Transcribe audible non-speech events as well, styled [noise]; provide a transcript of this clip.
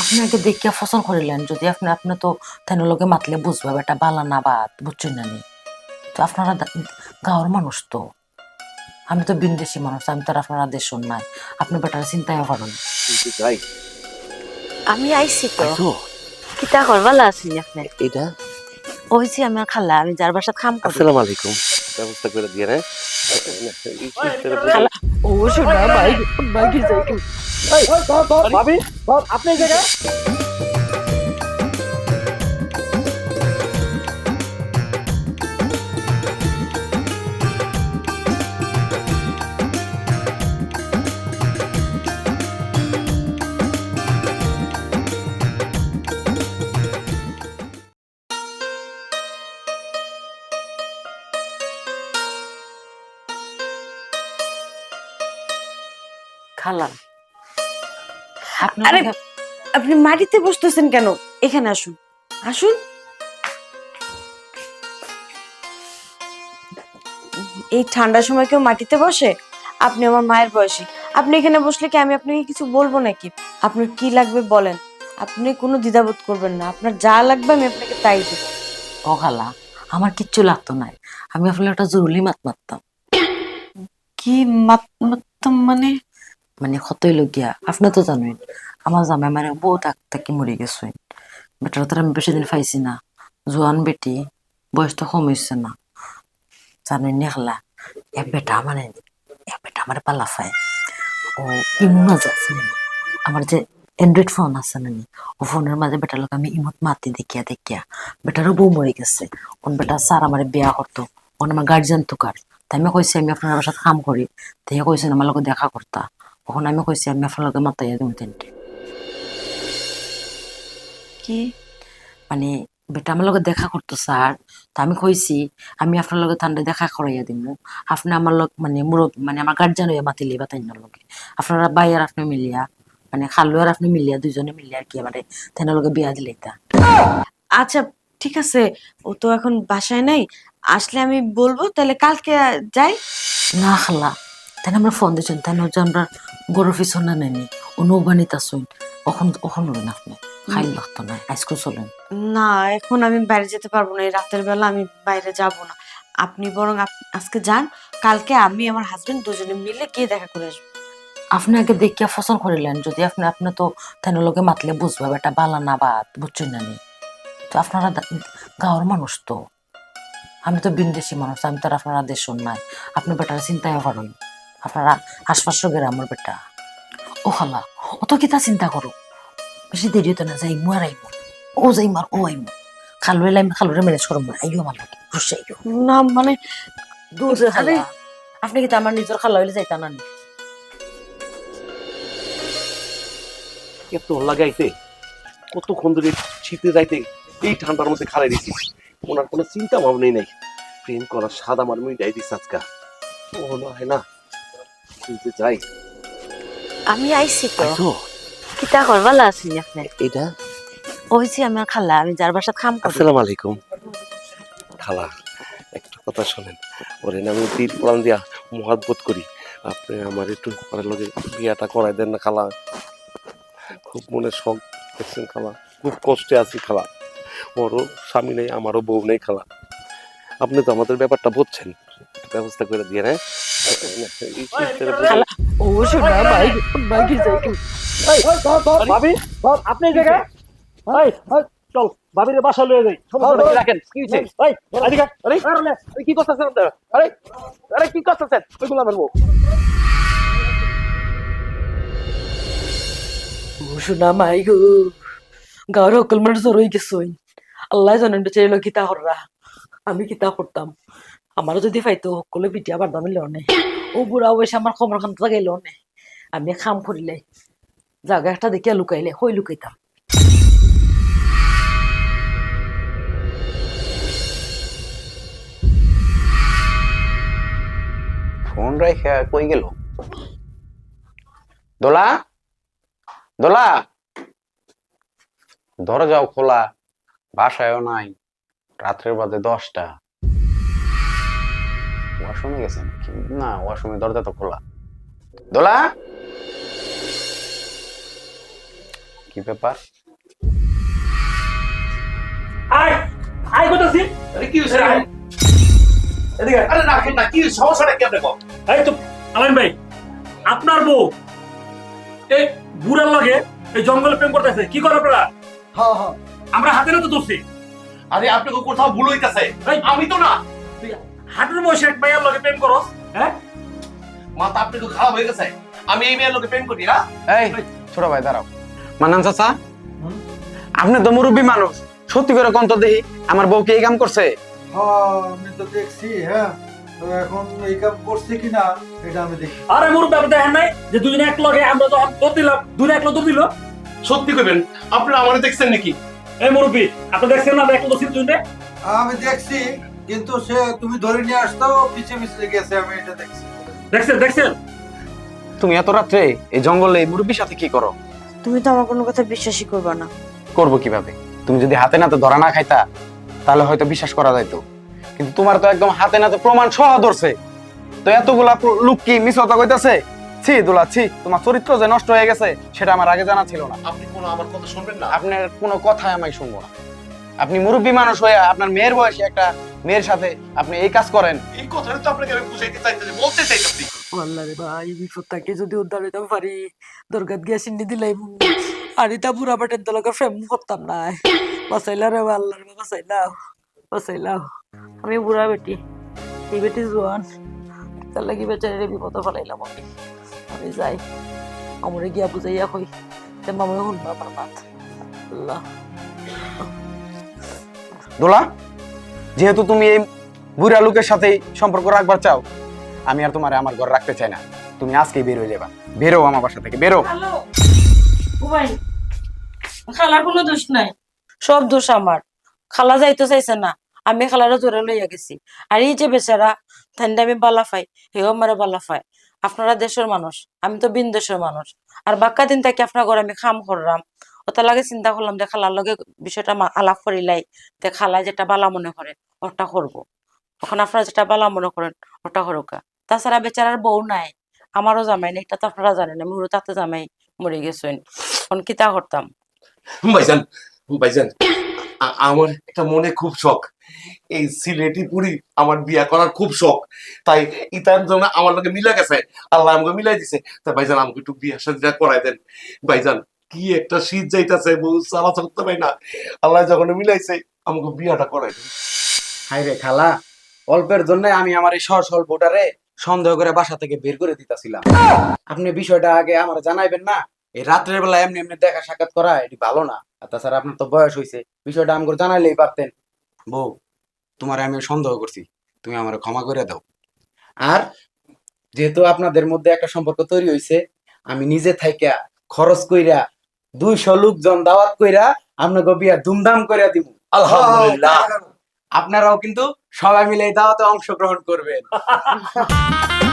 আপনাকে দেখিয়া ফসল করিলেন যদি আপনি আপনি তো তেন লোকে মাতলে বুঝবে বেটা বালা না বাদ বুঝছেন না তো আপনারা গাঁৱৰ মানুষ তো। আমি তো বিন্দেশি মানুষ আমি তো আপনারা দেশর নাই। আপনি বেটার চিন্তায় করেন আমি আইছি তো। কিতা করবালা আছেন আপনি এটা ওইছি আমার খালা আমি যার বাসাত খাম করি। আসসালামু আলাইকুম ব্যবস্থা করে দিয়ে রে। খালা ও শোনা ভাই ভাই যাই ভাবি? আপনি এই জায়গায় আরে- আপনি মাটিতে বসতেছেন কেন? এখানে আসুন। আসুন। এই ঠান্ডার সময় কেউ মাটিতে বসে? আপনি আমার মায়ের বয়সী। আপনি এখানে বসলে কি আমি আপনাকে কিছু বলব নাকি? আপনার কি লাগবে বলেন। আপনি কোনো দ্বিধাবোধ করবেন না। আপনার যা লাগবে আমি আপনাকে তাই দেব। খালা আমার কিচ্ছু লাগতো নাই আমি আসলে একটা জরুরি মাত মারতাম। কি মাত মারতাম মানে? মানে কতই লগিয়া আপনি তো জানেন, আমার জামাই মানে বউ থাক থাকি মরে গেছে। বেটার তো আমি বেশি দিন পাইছি না। জোয়ান বেটি, বয়স তো কম হয়েছে না। জানেন নেখলা এক বেটা মানে এক বেটা আমার পালা পায় ও ইমু মাঝে আছে আমার যে অ্যান্ড্রয়েড ফোন আছে না ও ফোনের মাঝে বেটার লোক আমি ইমত মাতি দেখিয়া দেখিয়া, বেটারও বউ মরে গেছে। কোন বেটা স্যার আমার বিয়া করতো কোন আমার গার্জিয়ান তুকার তাই আমি কইছি আমি আপনার বাসাত কাম করি। তাই কইছেন আমার লোক দেখা করতা। তখন আমি কইছি আমি আপনার মাতাইয়া দিম তিনটে কি মানে বেটা আমার লগে দেখা করতো স্যার। তা আমি কইছি আমি আপনার লগে ঠান্ডা দেখা করাইয়া দিম আপনি আমার লগ মানে মুরব মানে আমার গার্জিয়ান হইয়া মাতিলি বা তাইনার লগে। আপনারা বাই আর আপনি মিলিয়া মানে খালু আর আপনি মিলিয়া দুজনে মিলিয়া আর কি মানে তাইনার লগে বিয়া দিলে তা। আচ্ছা ঠিক আছে ও তো এখন বাসায় নাই। আসলে আমি বলব তাহলে কালকে যাই। না খালা তাই আমরা ফোন দিয়েছেন তাই আমরা গরু পিছন না নেনি ও নৌবানিতা শুন কখন কখন হবেন আপনি। খাইল লাগতো না। আজকে চলেন। না এখন আমি বাইরে যেতে পারব না। এই রাতের বেলা আমি বাইরে যাব না। আপনি বরং আজকে যান। কালকে আমি আমার হাজবেন্ড দুজনে মিলে গিয়ে দেখা করে আসব। আপনি আগে দেখিয়া ফসল করিলেন যদি আপনি আপনি তো তেন লোকে মাতলে বুঝবে বেটা বালা না বাদ বুঝছেন না নি? তো আপনারা গাঁৱৰ মানুষ তো। আমি তো বিন্দেশি মানুষ আমি তো আর আপনারা দেশর নাই। আপনি বেটার চিন্তায় করেন আপনারা আশপাশের গ্রামের বেটা। ও খালা অত কিতা চিন্তা করো? বেশি দেরি হতো না যাই আর আইমু। ও যাই মার ও আইমু। খালুরে লাইম খালুরে ম্যানেজ করো মার আইও আমার লোকে খুশি আইও। না মানে আপনি কি আমার নিজের খালা হইলে যাইতা না নি? এত লাগাইছে কতক্ষণ ধরে শীতে যাইতে এই ঠান্ডার মধ্যে খালাই দিছি। ওনার কোনো চিন্তা ভাবনাই নাই। প্রেম করার স্বাদ আমার মিটাই দিস আজকা। ও না হয় না। যাই। আমি আইছি তো। আইছো? কিতা করবালা আছেন আপনি? এটা ওইছি আমার খালা আমি যার বাসাত খাম করি। আসসালামু আলাইকুম। খালা একটা কথা শোনেন। ওরে আমি দিল প্রাণ দিয়া মহাব্বত করি। আপনি আমার একটু পরের লগে বিয়াটা করাই দেন না খালা। খুব মনে শখ দেখছেন খালা। খুব কষ্টে আছি খালা। ওরও স্বামী নেই আমারও বউ নেই খালা। আপনি তো আমাদের ব্যাপারটা বুঝছেন। ব্যবস্থা করে দিয়ে হ্যাঁ? এই শীতের মধ্যে- খালা ও শোনা ভাই ভাই যাই ভাবি আপনি এই জায়গায় এই, এই, চল ভাবির বাসা লয়ে যাই সমস্যা রাখেন কি হইছে? এই, এদিকে, আরে, আরে, আরে, কি করতেছেন আপনারা আরে আরে কি করতেছেন ওইগুলো আমার বউ শোনা মাই গো গাঁৱৰ সকল মানুষ রয়ে গেছই আল্লাহ জানেন কিতা হররা আমি কিতা করতাম আমার যদি পাইতো সকলে পিটিয়া বারদাম লনে ও বুড়া বয়সে আমার খবর খান লনে আমি খাম করিলে জাগা একটা দেখিয়া লুকাইলে হই লুকাইতাম ফোন রেখে কই গেল। দোলা? দোলা? দরজাও খোলা বাসায়ও নাই। রাত্রের বাজে দশটা ওয়াশরুমে গেছেন কি না ওয়াশরুমে দরজা তো খোলা। দোলা! কি ব্যাপার? আয়! আয় কোথাছি আরে কি হয়েছে রে? এদিকে আরে না না কি সমস্যাটা কি আপনি কম এই তো আলাইন ভাই আপনার বউ এই বুড়ার লগে এই জঙ্গলে প্রেম করতেছে। কি করে আপনারা? হ্যাঁ হ্যাঁ। আমরা হাতে ধরছি। আরে আপনাকে কোথাও ভুল হইতাছে। আমি তো না হাটের বসে এক ভাইয়ার লগে প্রেম করস হ্যাঁ? মাথা আপনাকে খারাপ হয়ে গেছে। আমি এই মেয়ের লোকে প্রেম করি না এই ছোট ভাই দাঁড়াও। মানান চাচা আপনি তো মুরব্বী মানুষ। সত্যি করে কোন তো দেখি আমার বউ কি এই কাম করছে? হ্যাঁ আমি তো দেখছি হ্যাঁ। তো এখন এই কাম করছে কিনা এটা আমি দেখি। আরে মোর ব্যাপার দেখেন নাই যে দুজনে এক লগে আমরা যখন দৌড় দিলাম দুজনে এক লগে দৌড় দিল? সত্যি কইবেন আপনারা আমারে দেখছেন নাকি? এই মুরব্বী আপনি দেখছেন না এক লগে দুজনে? আমি দেখছি কিন্তু সে তুমি ধরে নিয়ে আসতো পিছে পিছে গেছে আমি এটা দেখছি। দেখছেন দেখছেন? তুমি এত রাত্রে এই জঙ্গলে এই মুরব্বীর সাথে কি করো? তুমি তো আমার কোনো কথা বিশ্বাসই করবা না। করব কীভাবে? তুমি যদি হাতে নাতে ধরা না খাইতা তাহলে হয়তো বিশ্বাস করা যাইতো। কিন্তু তোমার তো একদম হাতে নাতে প্রমাণ সহ ধরছে। তো এতগুলা লোক কি মিশতা কইতাছে? ছি দুলা ছি তোমার চরিত্র যে নষ্ট হয়ে গেছে সেটা আমার আগে জানা ছিল না। আপনি কোনো আমার কথা শুনবেন না? আপনার কোনো কথাই আমি শুনব না। আপনি মুরব্বী মানুষ হয়ে আপনার মেয়ের বয়সে একটা মেয়ের সাথে আপনি এই কাজ করেন। এই কথাটা তো আপনাকে আমি বুঝাইতে চাইতেছি বলতে চাইতেছি। আল্লাহ রে ভাই বিপদ থেকে যদি উদ্ধার হইতে পারি দরগাত গিয়া সিন্নি দিলাই আর এটা বুড়া বাটের দলকে ফ্রেম করতাম না। বাঁচাইলা রে আল্লাহ রে বাঁচাইলাও। বাঁচাইলাও। আমি বুড়া বেটি এই বেটি জোয়ান। তার লাগি বেচারে বিপদ ফেলাইলাম আমি। আমি যাই। আমরে গিয়া বুঝাইয়া কই তে মামা শুনবা আমার মাত আল্লাহ। দোলা যেহেতু তুমি এই বুড়া লোকের সাথেই সম্পর্ক রাখবার চাও, আমি আর তোমারে আমার ঘর রাখতে চাই না। তুমি আজকেই বের হয়ে যাবা। বেরো আমার বাসা থেকে, বেরো। খালার কোনো দোষ নাই। সব দোষ আমার। খালা যাইতে চাইছে না, আমি খালারা জোরে লইয়া গেছি। আর এই যে বেচারা, ঠান্ডা আমি বালা পাই হেও আমারে বালা আপনারা দেশের মানুষ, আমি তো বিন দেশের মানুষ। আর বাক্কা দিন থেকে আপনার ঘরে আমি খাম করলাম ওটা লাগে চিন্তা করলাম, যে খালার লগে বিষয়টা আলাপ করিলাই তে খালা যেটা বালা মনে করে, ওটা করব। তখন আপনারা যেটা বালা মনে করেন, ওটা করুকা তাছাড়া বেচারার বউ নাই, আমারও জামাই নেই, এটা তো আপনারা জানেন, আমি তাতে জামাই মরে গেছেন। এখন কিতা করতাম? ভাইজান ভাইজান আমার একটা মনে খুব শখ। এই সিলেটি পুরি আমার বিয়া করার খুব শখ। তাই ইতার জন্য আমার লোকে মিলা গেছে, আল্লাহ আমাকে মিলাই দিছে। তা ভাইজান, আমাকে একটু বিয়ার সাথে করাই দেন। ভাইজান কি একটা শীত যাইতাছে, বউ চলতে পাই না। আল্লাহ যখন মিলাইছে, আমাকে বিয়াটা করাই হাই রে খালা, অল্পের জন্য আমি আমার এই সহজ স্বল্পটারে সন্দেহ করে বাসা থেকে বের করে দিতাছিলাম। আপনি বিষয়টা আগে আমার জানাইবেন না? এই রাত্রের বেলা এমনি এমনি দেখা সাক্ষাৎ করা, এটি ভালো না। আর তাছাড়া আপনার তো বয়স হয়েছে বিষয়টা আমাকে জানাইলেই পারতেন। বউ, তোমার আমি সন্দেহ করছি, তুমি আমার ক্ষমা করে দাও। আর যেহেতু আপনাদের মধ্যে একটা সম্পর্ক তৈরি হয়েছে আমি নিজে থাইকা খরচ কইরা দুইশো লোকজন দাওয়াত কইরা আপনাকে বিয়া ধুমধাম করিয়া দিব। আলহামদুলিল্লাহ। আপনারাও কিন্তু সবাই মিলে এই দাওয়াতে অংশগ্রহণ করবেন। [laughs]